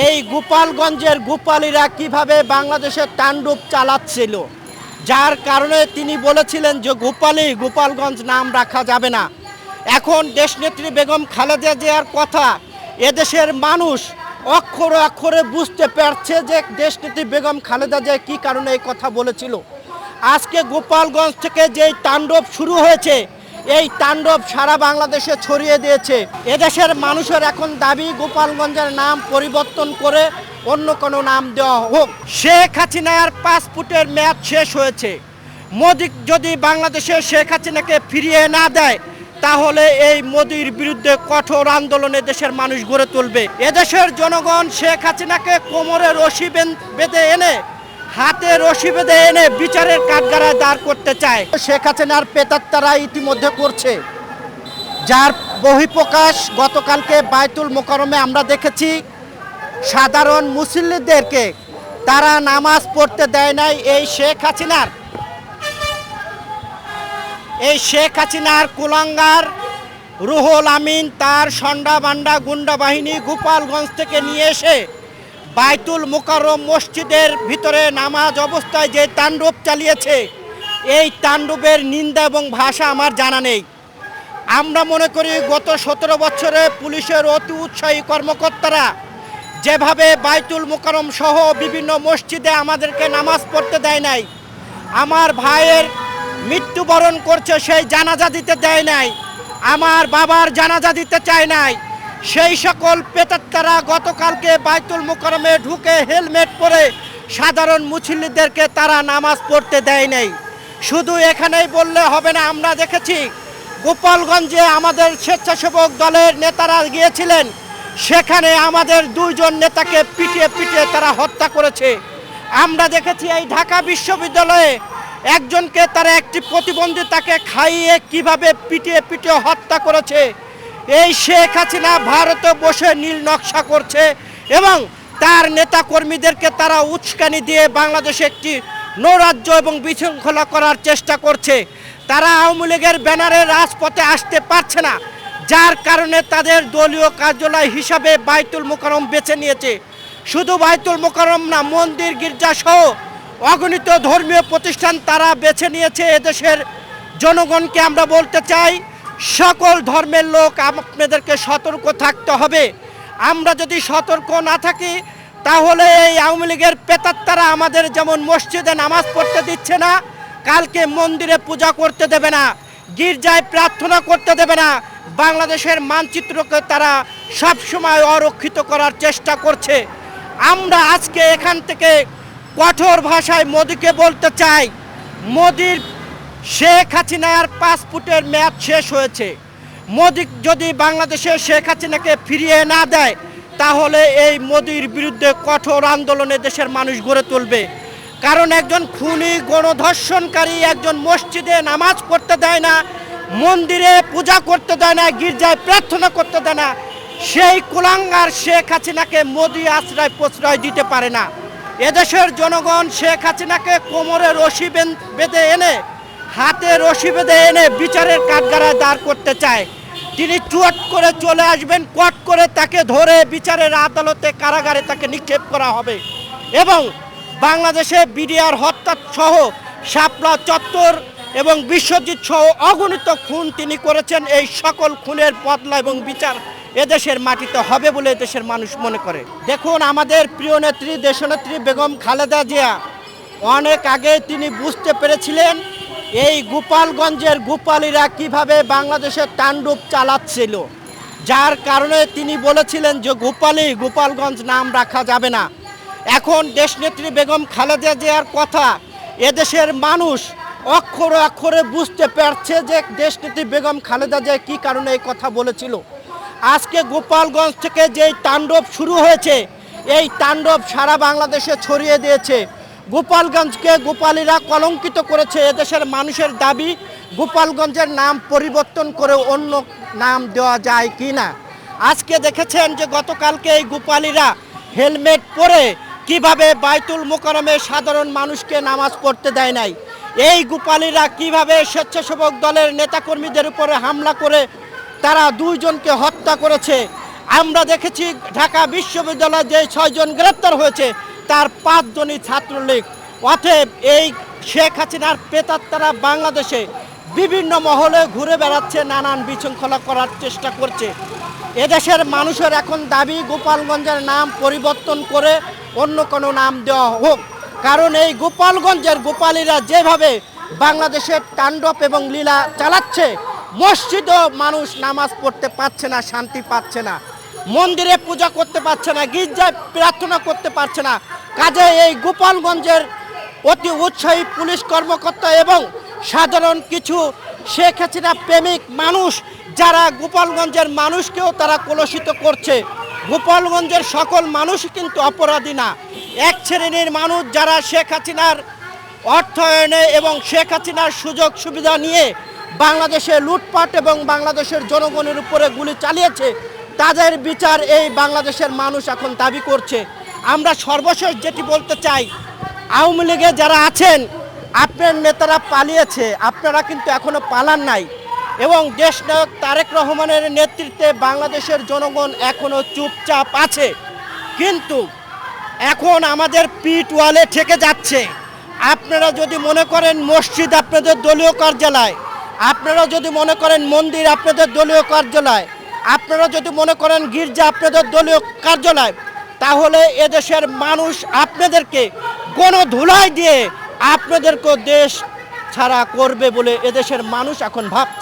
এই গোপালগঞ্জের গোপালীরা কীভাবে বাংলাদেশের তাণ্ডব চালাচ্ছিল? যার কারণে তিনি বলেছিলেন যে, গোপালী, গোপালগঞ্জ নাম রাখা যাবে না। এখন দেশনেত্রী বেগম খালেদা জিয়ার কথা, এদেশের মানুষ অক্ষরে অক্ষরে বুঝতে পারছে যে, দেশনেত্রী বেগম খালেদা জিয়া কী কারণে এই কথা বলেছিল। আজকে গোপালগঞ্জ থেকে যেই তাণ্ডব শুরু হয়েছে এই তাণ্ডব সারা বাংলাদেশে ছড়িয়ে দিয়েছে। এদেশের মানুষের এখন দাবি, গোপালগঞ্জের নাম পরিবর্তন করে অন্য কোনো নাম দেওয়া হোক। শেখ হাসিনার পাসপোর্টের মেয়াদ শেষ হয়েছে। মোদি যদি বাংলাদেশে শেখ হাসিনাকে ফিরিয়ে না দেয়, তাহলে এই মোদির বিরুদ্ধে কঠোর আন্দোলনে দেশের মানুষ গড়ে তুলবে। এদেশের জনগণ শেখ হাসিনাকে কোমরে রশি বেঁধে এনে হাতে রশি বেঁধে এনে বিচারের কাঠগাড়ায় দাঁড় করতে চায়। শেখ হাসিনার পেতাত্তারা ইতিমধ্যে করছে। যার বহিঃপ্রকাশ গতকালকে বায়তুল মোকারমে আমরা দেখেছি, সাধারণ মুসল্লিদেরকে তারা নামাজ পড়তে দেয় নাই এই শেখ হাসিনার। এই শেখ হাসিনার কুলাঙ্গার রুহুল আমিন তার সন্ডা বান্ডা গুন্ডা বাহিনী গোপালগঞ্জ থেকে নিয়ে এসে বাইতুল মোকাররম মসজিদের ভিতরে নামাজ অবস্থায় যে তাণ্ডব চালিয়েছে, এই তাণ্ডবের নিন্দা এবং ভাষা আমার জানা নেই। আমরা মনে করি গত সতেরো বছরে পুলিশের অতি উৎসাহী কর্মকর্তারা যেভাবে বাইতুল মোকারম সহ বিভিন্ন মসজিদে আমাদেরকে নামাজ পড়তে দেয় নাই, আমার ভাইয়ের মৃত্যুবরণ করছে সেই জানাজা দিতে দেয় নাই, আমার বাবার জানাজা দিতে চায় নাই সেই সকল পেতাত্তারা গতকালকে বাইতুল মোকারমে ঢুকে হেলমেট পরে সাধারণ মুসল্লিদেরকে তারা নামাজ পড়তে দেয় নাই। শুধু এখানেই বললে হবে না, আমরা দেখেছি গোপালগঞ্জে আমাদের স্বেচ্ছাসেবক দলের নেতারা গিয়েছিলেন। সেখানে আমাদের দুইজন নেতাকে পিটিয়ে পিটিয়ে তারা হত্যা করেছে। আমরা দেখেছি এই ঢাকা বিশ্ববিদ্যালয়ে একজনকে তারা একটি প্রতিবন্ধী তাকে খাইয়ে কীভাবে পিটিয়ে পিটিয়ে হত্যা করেছে এই শেখ হাসিনা ভারতে বসে নীল নকশা করছে এবং তার নেতা কর্মীদেরকে তারা উস্কানি দিয়ে বাংলাদেশে একটি নৈরাজ্য এবং বিশৃঙ্খলা করার চেষ্টা করছে। তারা আওয়ামী লীগের ব্যানারে রাজপথে আসতে পারছে না, যার কারণে তাদের দলীয় কার্যালয় হিসাবে বাইতুল মোকারম বেছে নিয়েছে। শুধু বাইতুল মোকারম না, মন্দির, গির্জা সহ অগণিত ধর্মীয় প্রতিষ্ঠান তারা বেছে নিয়েছে। এদেশের জনগণকে আমরা বলতে চাই সকল ধর্মের লোক আপনাদেরকে সতর্ক থাকতে হবে। আমরা যদি সতর্ক না থাকি, তাহলে এই আওয়ামী লীগের পেতাত্তারা আমাদের যেমন মসজিদে নামাজ পড়তে দিচ্ছে না, কালকে মন্দিরে পূজা করতে দেবে না, গির্জায় প্রার্থনা করতে দেবে না, বাংলাদেশের মানচিত্রকে তারা সবসময় অরক্ষিত করার চেষ্টা করছে। আমরা আজকে এখান থেকে কঠোর ভাষায় মোদিকে বলতে চাই, মোদির শেখ হাসিনার পাসপোর্টের মেয়াদ শেষ হয়েছে। মোদি যদি বাংলাদেশে শেখ হাসিনাকে ফিরিয়ে না দেয়, তাহলে এই মোদির বিরুদ্ধে কঠোর আন্দোলনে দেশের মানুষ গড়ে তুলবে। কারণ একজন খুনি, গণধর্ষণকারী একজন মসজিদে নামাজ পড়তে দেয় না, মন্দিরে পূজা করতে দেয় না, গির্জায় প্রার্থনা করতে দেয় না, সেই কুলাঙ্গার শেখ হাসিনাকে মোদি আশ্রয় প্রশ্রয় দিতে পারে না। এদেশের জনগণ শেখ হাসিনাকে কোমরে রশি বেঁধে এনে হাতে রশি বেঁধে এনে বিচারের কাঠগাড়ায় দাঁড় করতে চায়। তিনি চুয়াট করে চলে আসবেন, কট করে তাকে ধরে বিচারের আদালতে কারাগারে তাকে নিক্ষেপ করা হবে। এবং বাংলাদেশে বিডিআর হত্যা সহ শাপলা চত্বর এবং বিশ্বজিৎ সহ অগণিত খুন তিনি করেছেন। এই সকল খুনের বদলা এবং বিচার এদেশের মাটিতে হবে বলে দেশের মানুষ মনে করে। দেখুন, আমাদের প্রিয় নেত্রী, দেশনেত্রী বেগম খালেদা জিয়া। অনেক আগে তিনি বুঝতে পেরেছিলেন এই গোপালগঞ্জের গোপালীরা কীভাবে বাংলাদেশের তাণ্ডব চালাচ্ছিল? যার কারণে তিনি বলেছিলেন যে, গোপালী, গোপালগঞ্জ নাম রাখা যাবে না। এখন দেশনেত্রী বেগম খালেদা জিয়ার কথা, এদেশের মানুষ অক্ষরে অক্ষরে বুঝতে পারছে যে, দেশনেত্রী বেগম খালেদা জিয়া কী কারণে এই কথা বলেছিল। আজকে গোপালগঞ্জ থেকে যেই তাণ্ডব শুরু হয়েছে, এই তাণ্ডব সারা বাংলাদেশে ছড়িয়ে দিয়েছে। গোপালগঞ্জকে গোপালীরা কলঙ্কিত করেছে। এদেশের মানুষের দাবি, গোপালগঞ্জের নাম পরিবর্তন করে অন্য নাম দেওয়া যায় কি না আজকে দেখেছেন যে গতকালকে এই গোপালীরা হেলমেট পরে কীভাবে বাইতুল মোকারমে সাধারণ মানুষকে নামাজ পড়তে দেয় নাই? এই গোপালীরা কীভাবে স্বেচ্ছাসেবক দলের নেতাকর্মীদের উপরে হামলা করে তারা দুইজনকে হত্যা করেছে? আমরা দেখেছি ঢাকা বিশ্ববিদ্যালয়ে যে ছয়জন গ্রেপ্তার হয়েছে তার পাঁচজনই ছাত্রলীগ। অতএব এই শেখ হাসিনার পেতাত্তারা বাংলাদেশে বিভিন্ন মহলে ঘুরে বেড়াচ্ছে, নানান বিশৃঙ্খলা করার চেষ্টা করছে। এদেশের মানুষের এখন দাবি, গোপালগঞ্জের নাম পরিবর্তন করে অন্য কোনো নাম দেওয়া হোক। কারণ এই গোপালগঞ্জের গোপালীরা যেভাবে বাংলাদেশের তাণ্ডব এবং লীলা চালাচ্ছে, মসজিদও মানুষ নামাজ পড়তে পারছে না, শান্তি পাচ্ছে না। মন্দিরে পূজা করতে পারছে না, গির্জায় প্রার্থনা করতে পারছে না। কাজে এই গোপালগঞ্জের অতি উৎসাহী পুলিশ কর্মকর্তা এবং সাধারণ কিছু শেখ হাসিনা প্রেমিক মানুষ, যারা গোপালগঞ্জের মানুষকেও তারা কলুষিত করছে। গোপালগঞ্জের সকল মানুষ কিন্তু অপরাধী না। এক শ্রেণির মানুষ যারা শেখ হাসিনার অর্থায়নে এবং শেখ হাসিনার সুযোগ সুবিধা নিয়ে বাংলাদেশে লুটপাট এবং বাংলাদেশের জনগণের উপরে গুলি চালিয়েছে তাদের বিচার এই বাংলাদেশের মানুষ এখন দাবি করছে। আমরা সর্বশেষ যেটি বলতে চাই, আওয়ামী লীগে যারা আছেন, আপনার নেতারা পালিয়েছে, আপনারা কিন্তু এখনও পালান নাই। এবং দেশ নায়ক তারেক রহমানের নেতৃত্বে বাংলাদেশের জনগণ এখনও চুপচাপ আছে। কিন্তু এখন আমাদের পিট ওয়ালে ঠেকে যাচ্ছে। আপনারা যদি মনে করেন মসজিদ আপনাদের দলীয় কার্যালয়, আপনারা যদি মনে করেন মন্দির আপনাদের দলীয় কার্যালয় আপনারা যদি মনে করেন গির্জা আপনাদের দলীয় কার্যালয়, তাহলে এদেশের মানুষ আপনাদেরকে গণধুলাই দিয়ে আপনাদেরকে দেশ ছাড়া করবে বলে এদেশের মানুষ এখন ভাবছে।